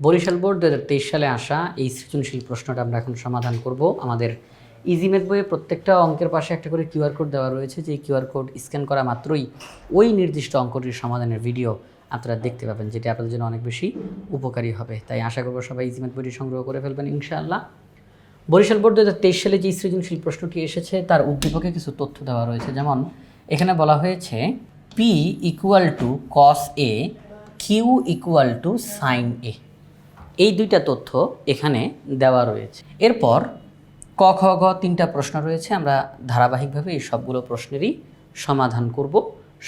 Barishal board দু সালে আসা এই সৃজনশীল প্রশ্নটা আমরা এখন সমাধান করব। আমাদের ইজিমেট বইয়ে প্রত্যেকটা অঙ্কের পাশে একটা করে কিউআর কোড দেওয়া রয়েছে। যে কিউআর কোড স্ক্যান করা মাত্রই ওই নির্দিষ্ট অঙ্কটির সমাধানের ভিডিও আপনারা দেখতে পাবেন, যেটা আপনাদের জন্য অনেক বেশি উপকারী হবে। তাই আশা করব সবাই ইজিমেট বইটি সংগ্রহ করে ফেলবেন ইনশাআল্লাহ। বরিশাল বোর্ড দু সালে যে সৃজনশীল প্রশ্নটি এসেছে, তার উদ্দীপকে কিছু তথ্য দেওয়া রয়েছে। যেমন, এখানে বলা হয়েছে P equal to cos A Q equal to sine A এই দুইটা তথ্য এখানে দেওয়া রয়েছে। এরপর ক, খ গ তিনটা প্রশ্ন রয়েছে। আমরা ধারাবাহিকভাবে এই সবগুলো প্রশ্নেরই সমাধান করব।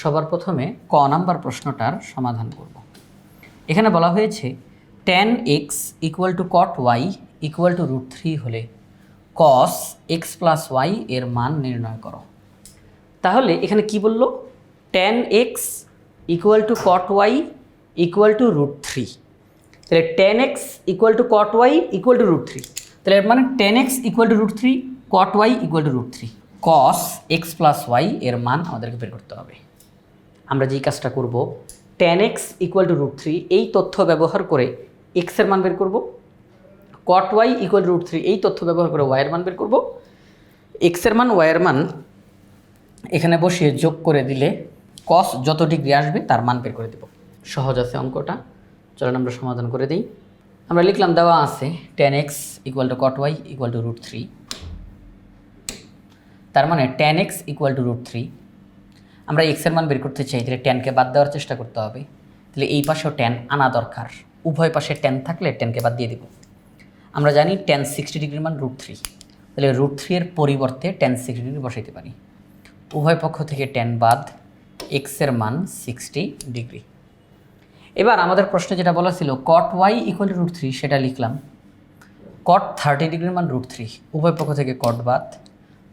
সবার প্রথমে ক নাম্বার প্রশ্নটার সমাধান করব। এখানে বলা হয়েছে tan X equal to cot Y equal to root three হলে কস এক্স প্লাস ওয়াই এর মান নির্ণয় করো। তাহলে এখানে কি বলল? Tan X equal to cot Y equal to root three তাহলে tan X equal to cot Y equal to root three তাহলে মানে tan X equal to root three cot Y equal to root three cos X plus Y এর মান আমাদেরকে বের করতে হবে। আমরা যেই কাজটা করব tan X equal to root three এই তথ্য ব্যবহার করে এক্সের মান বের করব। Cot Y equal root three এই তথ্য ব্যবহার করে ওয়াইয়ের মান বের করব। এক্সের মান ওয়াইয়ের মান এখানে বসিয়ে যোগ করে দিলে কস যত ডিগ্রি আসবে তার মান বের করে দেব। সহজ আছে অঙ্কটা। চলেন আমরা সমাধান করে দিই। আমরা লিখলাম দেওয়া আছে tan X equal to cot Y equal to root three তার মানে tan X equal to root three আমরা এক্সের মান বের করতে চাই, তাহলে টেনকে বাদ দেওয়ার চেষ্টা করতে হবে। তাহলে এই পাশেও টেন আনা দরকার। উভয় পাশে টেন থাকলে টেনকে বাদ দিয়ে দেব। আমরা জানি টেন সিক্সটি ডিগ্রির মান রুট থ্রি তাহলে রুট থ্রি এর পরিবর্তে টেন সিক্সটি ডিগ্রি বসাইতে পারি। উভয় পক্ষ থেকে টেন বাদ এক্সের মান সিক্সটি ডিগ্রি এবার আমাদের প্রশ্নে যেটা বলা ছিল cot Y equal root three সেটা লিখলাম। কট থার্টি ডিগ্রির মান রুট থ্রি উভয় পক্ষ থেকে কট বাদ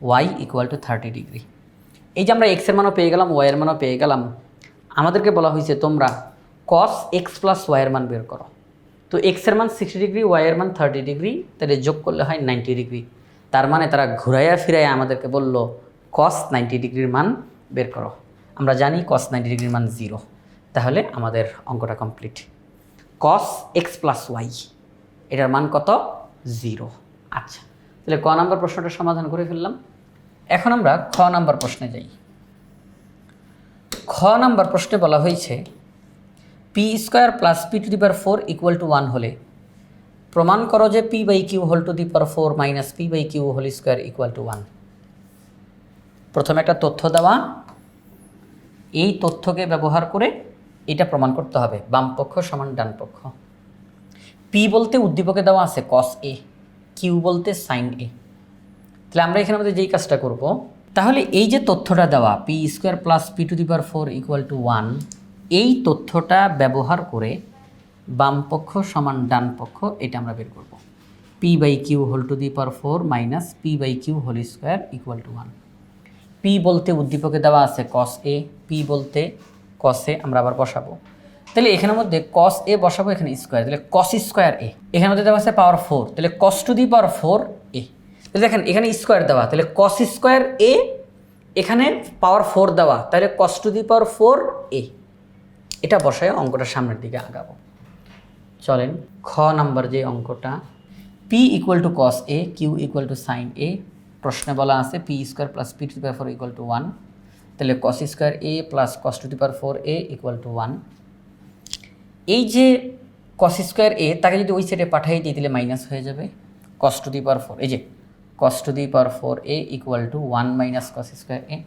Y equal to thirty degree এই যে আমরা এক্সের মানও পেয়ে গেলাম ওয়াইয়ের মানও পেয়ে গেলাম, আমাদেরকে বলা হয়েছে তোমরা কস এক্স প্লাস ওয়াইয়ের মান বের করো। তো এক্সের মান সিক্সটি ডিগ্রি ওয়াইয়ের মান থার্টি ডিগ্রি তাহলে যোগ করলে হয় নাইনটি ডিগ্রি তার মানে তারা ঘুরাইয়া ফিরাইয়া আমাদেরকে বলল কস নাইনটি ডিগ্রির মান বের করো। আমরা জানি কস নাইনটি ডিগ্রির মান জিরো তাহলে আমাদের অঙ্কটা complete cos X plus Y এটার মান কত? জিরো আচ্ছা তাহলে ক নাম্বার প্রশ্নটা সমাধান করে ফেললাম। এখন আমরা খ নাম্বার প্রশ্নে যাই। খ নাম্বার প্রশ্নে বলা হয়েছে P square plus P to the power four equal to one হলে, প্রমাণ করো যে P by Q whole to the power four minus P by Q whole square equal to one প্রথমে একটা তথ্য দেওয়া। এই তথ্যকে ব্যবহার করে এটা প্রমাণ করতে হবে, বাম পক্ষ সমান ডান পক্ষ। পি বলতে উদ্দীপকে দেওয়া আছে কস এ কিউ বলতে সাইন এ তাহলে আমরা এখানে আমাদের যেই কাজটা করব, তাহলে এই যে তথ্যটা দেওয়া P square plus P to the power four equal to one এই তথ্যটা ব্যবহার করে বাম পক্ষ সমান ডান পক্ষ, এটা আমরা বের করব। P by Q whole to the power four minus P by Q whole square equal to one P বলতে উদ্দীপকে দেওয়া আছে কস এ পি বলতে কস আমরা আবার বসাবো। তাহলে এখানের মধ্যে কস এ বসাবো, এখানে স্কোয়ার তাহলে কস স্কোয়ার এ। এখানের মধ্যে দেওয়া আছে পাওয়ার ফোর তাহলে cos to the power four এ। তাহলে দেখেন, এখানে স্কোয়ার দেওয়া, তাহলে কস স্কোয়ার এ এখানে পাওয়ার ফোর দেওয়া, তাহলে cos to the power four এ। এটা বসায় অঙ্কটা সামনের দিকে আগাবো। চলেন, খ নাম্বার যে অঙ্কটা P equal to cos A Q equal to sine A প্রশ্নে বলা আছে P square plus P to power four equal to one তাহলে cos square A plus cos to the power four A equal to one এই যে কস square এ তাকে যদি ওই সাইডে পাঠিয়ে দিই তাহলে মাইনাস হয়ে যাবে। কস টু দি পাওয়ার ফোর এই যে cos to the power four A equal to one minus cos square A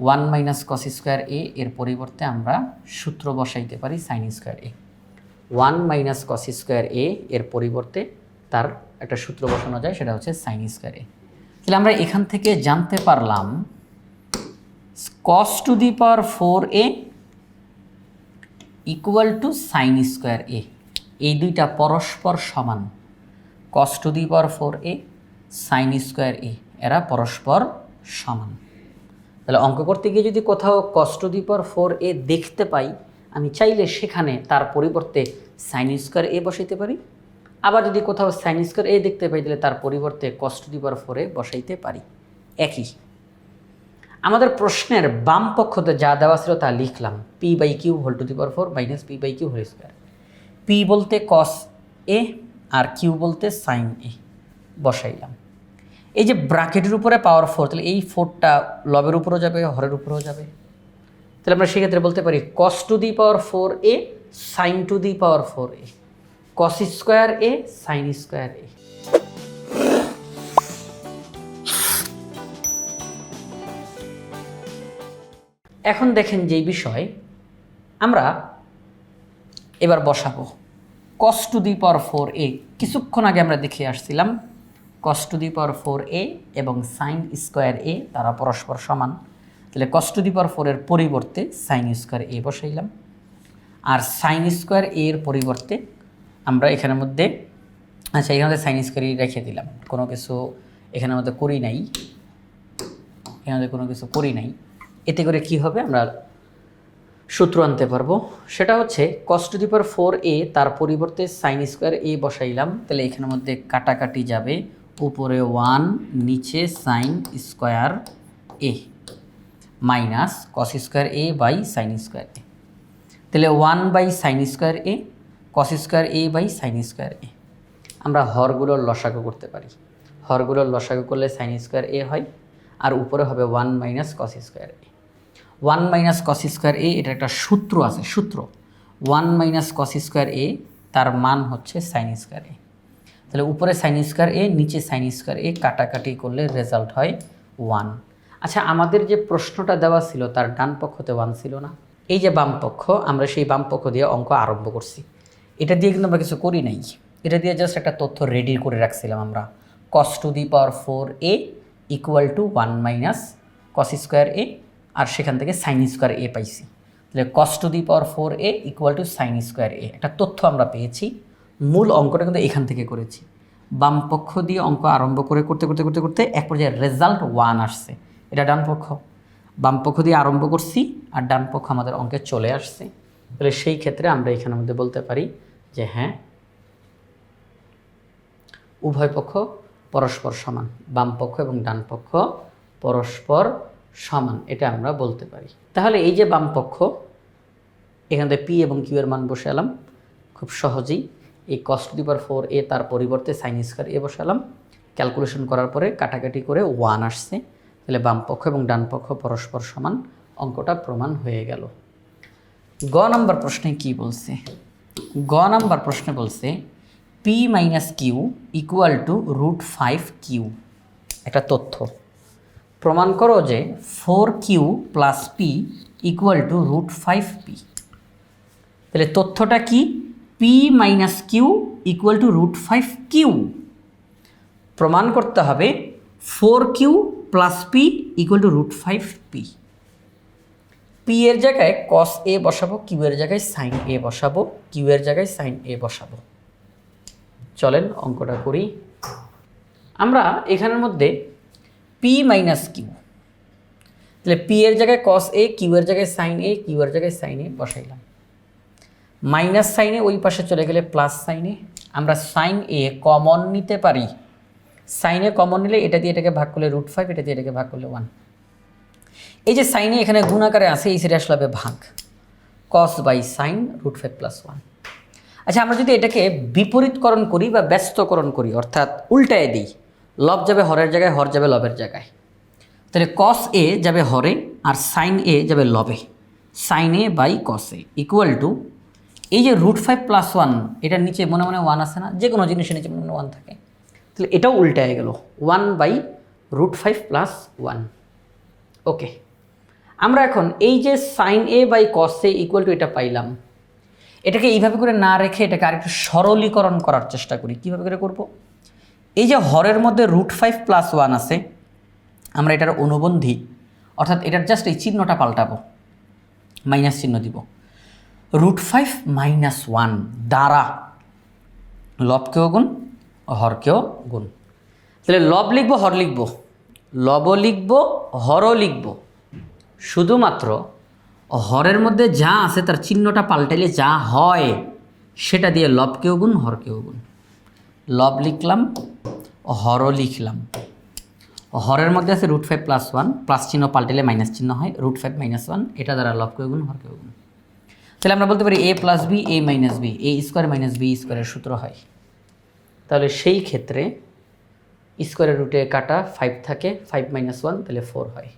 one minus cos square A এর পরিবর্তে আমরা সূত্র বসাইতে পারি sine square A one minus cos square A এর পরিবর্তে তার একটা সূত্র বসানো যায়, সেটা হচ্ছে সাইন স্কোয়ার এ তাহলে আমরা এখান থেকে জানতে পারলাম to the power four A equal to sine square A এই দুইটা পরস্পর সমান। Cos to the power four A sine square A এরা পরস্পর সমান। তাহলে অঙ্ক করতে গিয়ে যদি কোথাও কস টু দি পাওয়ার ফোর এ দেখতে পাই, আমি চাইলে সেখানে তার পরিবর্তে সাইন স্কোয়ার এ বসাইতে পারি। আবার যদি কোথাও সাইন স্কোয়ার এ দেখতে পাই, তাহলে তার পরিবর্তে কস টু দি পাওয়ার ফোর এ বসাইতে পারি। একই। আমাদের প্রশ্নের বাম পক্ষতে যা দেওয়া ছিল তা লিখলাম। P by Q whole to the power four minus P by Q whole square. P বলতে কস এ আর কিউ বলতে সাইন এ বসাইলাম। এই যে ব্রাকেটের উপরে পাওয়ার ফোর তাহলে এই ফোরটা লবের উপরেও যাবে, হরের উপরেও যাবে। তাহলে আমরা সেক্ষেত্রে বলতে পারি cos to the power four A sine to the power four A cos square A sine square A এখন দেখেন যেই বিষয়, আমরা এবার বসাবো। কস টু দি পাওয়ার ফোর এ কিছুক্ষণ আগে আমরা দেখে আসছিলাম কস টু দি পাওয়ার ফোর এ এবং সাইন স্কোয়ার এ তারা পরস্পর সমান। তাহলে কস টু দি পাওয়ার ফোরের পরিবর্তে সাইন স্কোয়ার এ বসাইলাম। আর সাইন স্কোয়ার এ এর পরিবর্তে আমরা এখানের মধ্যে আচ্ছা এখানে সাইন স্কোয়ার রেখে দিলাম। কোনো কিছু এখানের মধ্যে করি নাই। এখানে কোনো কিছু করি নাই। এতে করে কি হবে আমরা সূত্র আনতে পারব। সেটা হচ্ছে কস টু দি পাওয়ার ফোর এ তার পরিবর্তে সাইন স্কোয়ার এ বসাইলাম। তাহলে এখানের মধ্যে কাটাকাটি যাবে উপরে ওয়ান নিচে sine square A minus cos square A by sine square A তাহলে one by sine square A cos square A by sine square A আমরা হরগুলোর লসাগু করতে পারি। হরগুলোর লসাগু করলে সাইন স্কোয়ার এ হয়, আর উপরে হবে one minus cos square A one minus cos square A এটা একটা সূত্র আছে, সূত্র। One minus cos square A, তার মান হচ্ছে সাইন স্কোয়ার এ। তাহলে উপরে সাইন স্কোয়ার এ, নিচে সাইন স্কোয়ার এ কাটাকাটি করলে রেজাল্ট হয় ওয়ান। আচ্ছা আমাদের যে প্রশ্নটা দেওয়া ছিল, তার ডান পক্ষতে ওয়ান ছিল না। এই যে বাম পক্ষ, আমরা সেই বাম পক্ষ দিয়ে অঙ্ক আরম্ভ করছি। এটা দিয়ে কিন্তু আমরা কিছু করি নাই। এটা দিয়ে জাস্ট একটা তথ্য রেডি করে রাখছিলাম আমরা। Cos to the power four A equal to one minus cos square A আর সেখান থেকে সাইন স্কোয়ার এ পাইছি। তাহলে cos to the power four A equal to sine square A একটা তথ্য আমরা পেয়েছি, মূল অঙ্কটা কিন্তু এখান থেকে করেছি। বাম পক্ষ দিয়ে অঙ্ক আরম্ভ করে, করতে করতে করতে করতে এক পর্যায়ে রেজাল্ট ওয়ান আসছে। এটা ডান পক্ষ। বাম পক্ষ দিয়ে আরম্ভ করছি আর ডান পক্ষ আমাদের অঙ্কে চলে আসছে। তাহলে সেই ক্ষেত্রে আমরা এখানের মধ্যে বলতে পারি যে হ্যাঁ উভয় পক্ষ পরস্পর সমান। বাম পক্ষ এবং ডান পক্ষ পরস্পর সমান, এটা আমরা বলতে পারি। তাহলে এই যে বাম পক্ষ, এখান থেকে পি এবং কিউ এর মান বসালাম খুব সহজেই এই কস্ট দিবার ফোর এ তার পরিবর্তে সাইন স্কোয়ার এ বসালাম ক্যালকুলেশন করার পরে কাটাকাটি করে ওয়ান আসছে। তাহলে বাম পক্ষ এবং ডান পক্ষ পরস্পর সমান, অঙ্কটা প্রমাণ হয়ে গেল। গ নাম্বার প্রশ্নে কি বলছে? গ নাম্বার প্রশ্নে বলছে P minus Q equal to root five Q একটা তথ্য। প্রমাণ করো যে four Q plus P equal to root five P. তাহলে তথ্যটা কি? P minus Q equal to root five Q. প্রমাণ করতে হবে four Q plus P equal to root five P. P এর জায়গায় কস এ বসাবো, কিউ এর জায়গায় সাইন এ বসাবো, কিউ এর জায়গায় সাইন এ বসাবো। চলেন অঙ্কটা করি। আমরা এখানের মধ্যে পি মাইনাস কিউ তাহলে পি এর জায়গায় কস এ কিউ এর জায়গায় সাইন এ কিউ এর জায়গায় সাইন এ বসাইলাম। মাইনাস সাইনে ওই পাশে চলে গেলে প্লাস সাইনে আমরা সাইন এ কমন নিতে পারি। সাইনে কমন নিলে এটা দিয়ে এটাকে ভাগ করলে রুট ফাইভ এটা দিয়ে এটাকে ভাগ করলে ওয়ান এই যে সাইনে এখানে গুণ আকারে আছে, এই সেটা আসলে হবে ভাগ। Cos by sine root five plus one আচ্ছা আমরা যদি এটাকে বিপরীতকরণ করি বা ব্যস্তকরণ করি, অর্থাৎ উল্টায় দিই লব যাবে হরের জায়গায়, হর যাবে লবের জায়গায়। তাহলে কস এ যাবে হরে আর সাইন এ যাবে লবে। Sine A by cos A equal to এই যে রুট ফাইভ প্লাস ওয়ান এটার নিচে মনে মনে ওয়ান আসে না? যে কোনো জিনিসের নিচে মনে মনে ওয়ান থাকে। তাহলে এটাও উল্টায় গেল। One by root five plus one okay আমরা এখন এই যে sine A by cos A equal to এটা পাইলাম। এটাকে এইভাবে করে না রেখে এটাকে আরেকটু সরলীকরণ করার চেষ্টা করি। কীভাবে করে করব? এই যে হরের মধ্যে রুট ফাইভ প্লাস ওয়ান আছে, আমরা এটার অনুবন্ধী, অর্থাৎ এটার জাস্ট এই চিহ্নটা পাল্টাবো মাইনাস চিহ্ন দিব। রুট ফাইভ মাইনাস ওয়ান দ্বারা লবকেও গুণ হরকেও গুণ। তাহলে লব লিখব, হর লিখব। লব লিখব, হরও লিখব। শুধুমাত্র হরের মধ্যে যা আছে তার চিহ্নটা পাল্টাইলে যা হয়, সেটা দিয়ে লবকেও গুণ হরকেও গুণ। লব লিখলাম হরও লিখলাম। হরের মধ্যে আছে root five plus one plus চিহ্ন পাল্টাইলে মাইনাস চিহ্ন হয় রুট ফাইভ মাইনাস ওয়ান এটা দ্বারা লবকেও গুণ হরকেও গুণ। তাহলে আমরা বলতে পারি A plus B A minus B A square minus B স্কোয়ারের সূত্র হয়। তাহলে সেই ক্ষেত্রে স্কোয়ারের রুটে কাটা ফাইভ থাকে ফাইভ মাইনাস ওয়ান তাহলে ফোর হয়।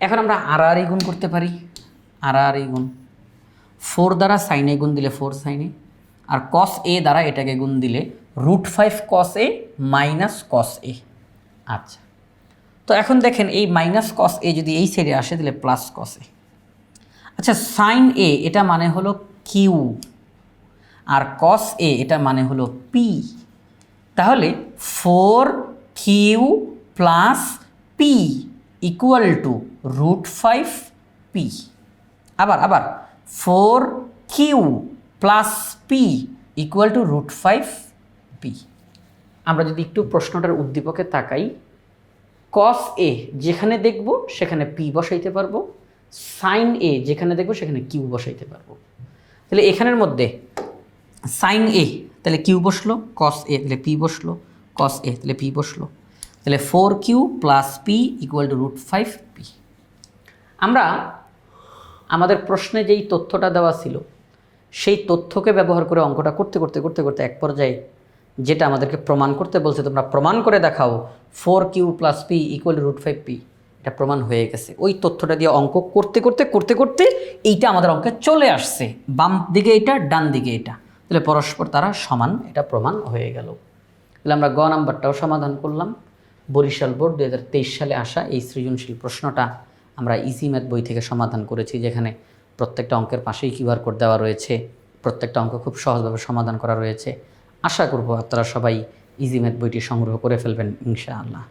এখন আমরা আর আর গুণ করতে পারি আর আর গুণ। ফোর দ্বারা সাইনে গুণ দিলে ফোর সাইনে আর কস এ দ্বারা এটাকে গুণ দিলে root five cos A minus cos A আচ্ছা। তো এখন দেখেন এই মাইনাস কস এ যদি এই সাইডে আসে, তাহলে প্লাস কস এ আচ্ছা সাইন এ এটা মানে হলো কিউ আর কস এ এটা মানে হলো পি তাহলে four Q plus P equal to root five P আবার আবার four Q plus P equal to root five P আমরা যদি একটু প্রশ্নটার উদ্দীপকে তাকাই কস এ যেখানে দেখব সেখানে পি বসাইতে পারব সাইন এ যেখানে দেখব সেখানে কিউ বসাইতে পারব। তাহলে এখানের মধ্যে সাইন এ তাহলে কিউ বসল কস এ তাহলে পি বসল কস এ তাহলে পি বসল। তাহলে four Q plus P equal to root five P আমরা আমাদের প্রশ্নে যেই তথ্যটা দেওয়া ছিল সেই তথ্যকে ব্যবহার করে অঙ্কটা করতে করতে করতে করতে এক পর্যায়ে যেটা আমাদেরকে প্রমাণ করতে বলছে, তোমরা প্রমাণ করে দেখাও। Four Q plus P equal root five P এটা প্রমাণ হয়ে গেছে। ওই তথ্যটা দিয়ে অঙ্ক করতে করতে করতে করতে এইটা আমাদের অঙ্কে চলে আসছে। বাম দিকে এটা, ডান দিকে এটা। তাহলে পরস্পর তারা সমান এটা প্রমাণ হয়ে গেল। তাহলে আমরা গ নাম্বারটাও সমাধান করলাম। বরিশাল বোর্ড দু হাজার তেইশ সালে আসা এই সৃজনশীল প্রশ্নটা আমরা ইজি ম্যাথ বই থেকে সমাধান করেছি, যেখানে প্রত্যেকটা অঙ্কের পাশেই কিউআর কোড দেওয়া রয়েছে। প্রত্যেকটা অঙ্ক খুব সহজভাবে সমাধান করা রয়েছে। আশা করব আপনারা সবাই ইজি ম্যাথ বইটি সংগ্রহ করে ফেলবেন, ইনশাআল্লাহ।